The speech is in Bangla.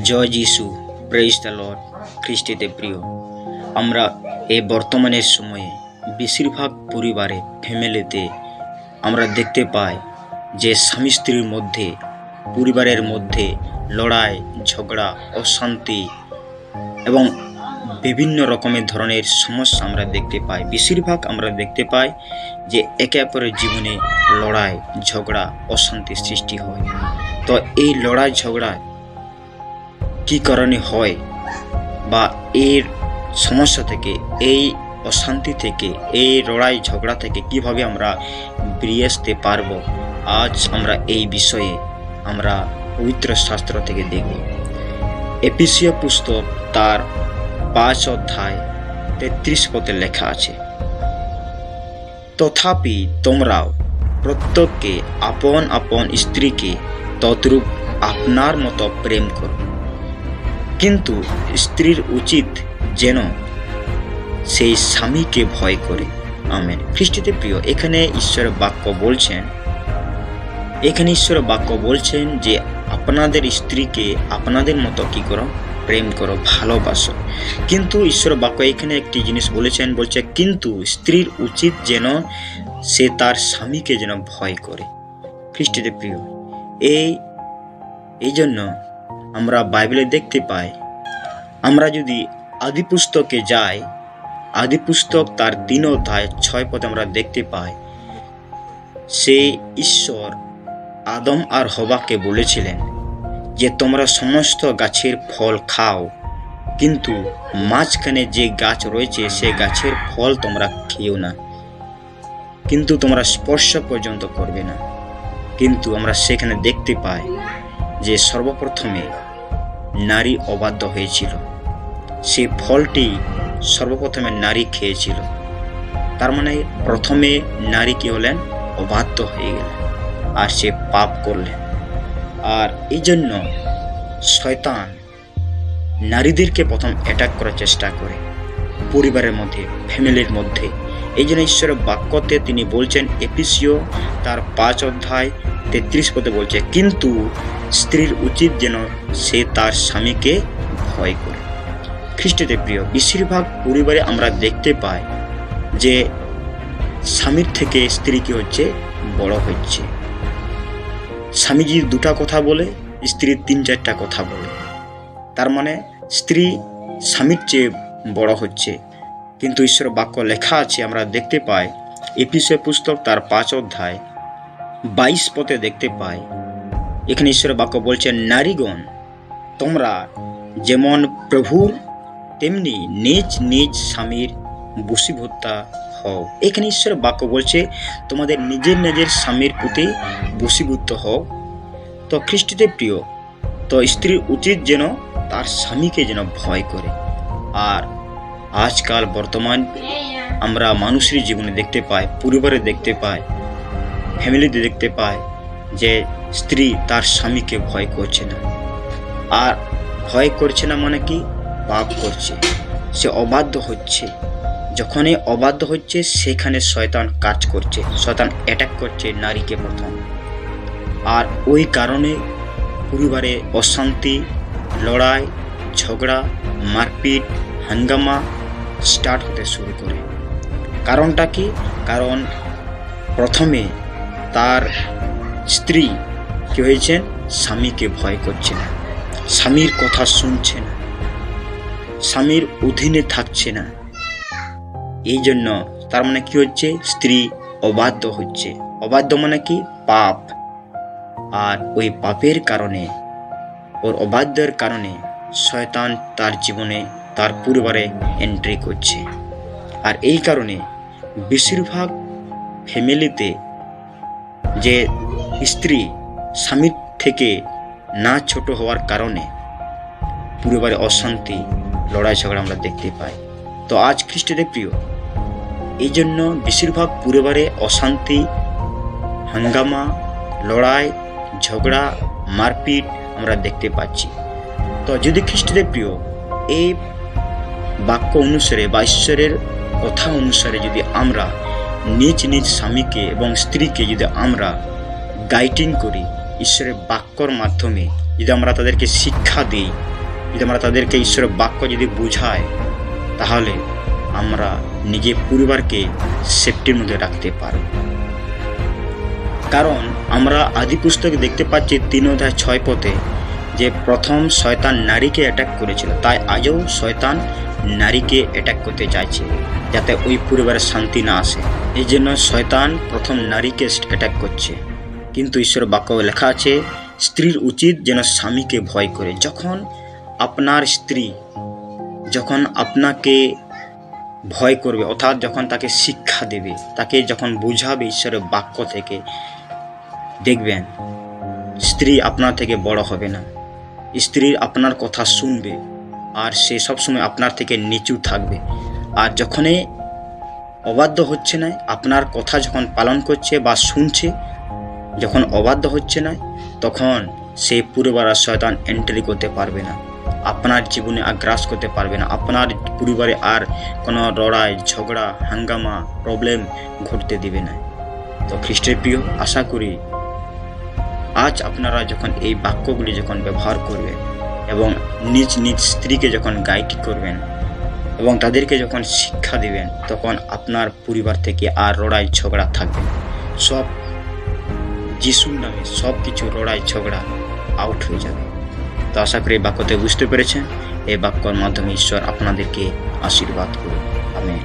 জয় যিশু প্রেইজ দ্য লর্ড খ্রিস্টিতে প্রিয়। আমরা এই বর্তমানের সময়ে বেশিরভাগ পরিবারে ফ্যামিলিতে আমরা দেখতে পাই যে স্বামী স্ত্রীর মধ্যে, পরিবারের মধ্যে লড়াই, ঝগড়া, অশান্তি এবং বিভিন্ন রকমের ধরনের সমস্যা আমরা দেখতে পাই। বেশিরভাগ আমরা দেখতে পাই যে একে অপরের জীবনে লড়াই, ঝগড়া, অশান্তির সৃষ্টি হয়। তো এই লড়াই ঝগড়া কি কারণে হয়? বা এর সমস্যা থেকে, এই অশান্তি থেকে, এই লড়াই ঝগড়া থেকে কীভাবে আমরা বেরিয়ে আসতে পারব? আজ আমরা এই বিষয়ে আমরা পবিত্র শাস্ত্র থেকে দেখব। এপিসীয় পুস্তক তার পাঁচ অধ্যায় তেত্রিশ পথে লেখা আছে, তথাপি তোমরাও প্রত্যেককে আপন আপন স্ত্রীকে তদ্রূপ আপনার মতো প্রেম করো। কিন্তু স্ত্রীর উচিত যেন সেই স্বামীকে ভয় করে। আমেন। খ্রিস্টিতে প্রিয়, এখানে ঈশ্বরের বাক্য বলছেন, এখানে ঈশ্বরের বাক্য বলছেন যে আপনাদের স্ত্রীকে আপনাদের মতো কি করো? প্রেম করো, ভালোবাসো। কিন্তু ঈশ্বর বাক্য এখানে একটি জিনিস বলেছেন, বলছে, কিন্তু স্ত্রীর উচিত যেন সে তার স্বামীকে যেন ভয় করে। খ্রিস্টিতে প্রিয়, এই এই জন্য আমরা বাইবেলে দেখতে পাই, আমরা যদি আদি পুস্তকে যাই আদি পুস্তক তার তিন অধ্যায় ছয় পদে আমরা দেখতে পাই, সে ঈশ্বর আদম আর হবাকে বলেছিলেন যে, তোমরা সমস্ত গাছের ফল খাও, কিন্তু মাঝখানে যে গাছ রয়েছে, সে গাছের ফল তোমরা খেও না, কিন্তু তোমরা স্পর্শ পর্যন্ত করবে না। কিন্তু আমরা সেখানে দেখতে পাই যে সর্বপ্রথমে নারী অবাধ্য হয়েছিল সেই ফলটি সর্বপ্রথমে নারী খেয়েছিল। তার মানে প্রথমে নারী কী হলেন? অবাধ্য হয়ে গেলেন, আর সে পাপ করলেন। আর এই জন্য শয়তান নারীদেরকে প্রথম অ্যাটাক করার চেষ্টা করে, পরিবারের মধ্যে, ফ্যামিলির মধ্যে। এই জন্য ঈশ্বরের বাক্যতে তিনি বলছেন এপিসিও তার পাঁচ অধ্যায় তেত্রিশ পদে বলছে, কিন্তু স্ত্রীর উচিত যেন সে তার স্বামীকে ভয় করে। খ্রিস্টতে প্রিয়, বেশিরভাগ পরিবারে আমরা দেখতে পাই যে স্বামীর থেকে স্ত্রী কি হচ্ছে বড় হচ্ছে। স্বামীজি দুটা কথা বলে, স্ত্রী তিন চারটা কথা বলে। তার মানে স্ত্রী স্বামীর চেয়ে বড় হচ্ছে। কিন্তু ঈশ্বর বাক্য লেখা আছে, আমরা দেখতে পাই এপিসে পুস্তক তার পাঁচ অধ্যায় বাইশ পথে দেখতে পাই এখানে ঈশ্বর বাক্য বলছেন, নারীগণ, তোমরা যেমন প্রভুর তেমনি নিজ নিজ স্বামীর বসীভূতা হও। এখানে ঈশ্বর বাক্য বলছে, তোমাদের নিজের নিজের স্বামীর প্রতি বসীভূত হও। তো খ্রিস্টিতে প্রিয়, তো স্ত্রীর উচিত যেন তার স্বামীকে যেন ভয় করে। আর আজকাল বর্তমান আমরা মানুষের জীবনে দেখতে পাই, পরিবারে দেখতে পাই ফ্যামিলিতে দেখতে পাই যে স্ত্রী তার স্বামীকে ভয় করছে না। আর ভয় করছে না মানে কি? পাপ করছে। সে অবাধ্য হচ্ছে। যখনই অবাধ্য হচ্ছে, সেখানে শয়তান কাজ করছে। শয়তান অ্যাটাক করছে নারীকে প্রথম। আর ওই কারণে পরিবারে অশান্তি, লড়াই, ঝগড়া, মারপিট, হাঙ্গামা স্টার্ট হতে শুরু করে। কারণটা কি? কারণ প্রথমে তার স্ত্রী কি হয়েছেন স্বামীকে ভয় করছে না। স্বামীর কথা শুনছে না। স্বামীর অধীনে থাকছে না। এই জন্য তার মানে কি হচ্ছে? স্ত্রী অবাধ্য হচ্ছে। অবাধ্য মানে কি? পাপ। আর ওই পাপের কারণে, ওর অবাধ্যের কারণে শয়তান তার জীবনে, তার পরিবারে এন্ট্রি করছে। আর এই কারণে বেশিরভাগ ফ্যামিলিতে যে স্ত্রী স্বামীর থেকে না ছোট হওয়ার কারণে পরিবারে অশান্তি, লড়াই ঝগড়া আমরা দেখতে পাই। তো আজ খ্রিস্টদের প্রিয়, এই জন্য বেশিরভাগ পরিবারে অশান্তি, হাঙ্গামা, লড়াই, ঝগড়া, মারপিট আমরা দেখতে পাচ্ছি। তো যদি খ্রিস্টদের প্রিয়, এই বাক্য অনুসারে বা ঈশ্বরের কথা অনুসারে যদি আমরা নিজ নিজ স্বামীকে এবং স্ত্রীকে যদি আমরা গাইডিং করি ঈশ্বরের বাক্যর মাধ্যমে যদি আমরা তাদেরকে শিক্ষা দিই, যদি আমরা তাদেরকে ঈশ্বরের বাক্য যদি বুঝাই, তাহলে আমরা নিজের পরিবারকে সেফটির মধ্যে রাখতে পারব। কারণ আমরা আদি পুস্তকে দেখতে পাচ্ছি তিন অধ্যায় ছয় পথে যে প্রথম শয়তান নারীকে অ্যাটাক করেছিল, তাই আজও শয়তান নারীকে অ্যাটাক করতে চাইছে, যাতে ওই পরিবারের শান্তি না আসে। এই জন্য শয়তান প্রথম নারীকে অ্যাটাক করছে। কিন্তু ঈশ্বর বাক্য লেখা আছে, স্ত্রীর উচিত যেন স্বামীকে ভয় করে। যখন আপনার স্ত্রী যখন আপনাকে ভয় করবে, অর্থাৎ যখন তাকে শিক্ষা দেবে, তাকে যখন বুঝাবে ঈশ্বরের বাক্য থেকে, দেখবেন স্ত্রী আপনার থেকে বড় হবে না। স্ত্রী আপনার কথা শুনবে আর সে সবসময় আপনার থেকে নিচু থাকবে। আর যখনই অবাধ্য হচ্ছে না, আপনার কথা যখন পালন করছে বা শুনছে যখন অবাধ্য হচ্ছে না, তখন সেই পরিবার আর শয়তান এন্ট্রি করতে পারবে না। আপনার জীবনে আর গ্রাস করতে পারবে না। আপনার পরিবারে আর কোনো লড়াই, ঝগড়া, হাঙ্গামা প্রবলেম ঘটতে দিবে না। তো খ্রিস্টের প্রিয়, আশা করি আজ আপনারা যখন এই বাক্যগুলি যখন ব্যবহার করবেন এবং নিজ নিজ স্ত্রীকে যখন গাইড করবেন এবং তাদেরকে যখন শিক্ষা দিবেন, তখন আপনার পরিবার থেকে আর লড়াই, ঝগড়া থাকবে। সব যিশুর নামে সব কিছু লড়াই, ঝগড়া আউট হয়ে যাবে। তো আশা করি এই বাক্যতে বুঝতে পেরেছেন। এই বাক্যর মাধ্যমে ঈশ্বর আপনাদেরকে আশীর্বাদ করুন আমি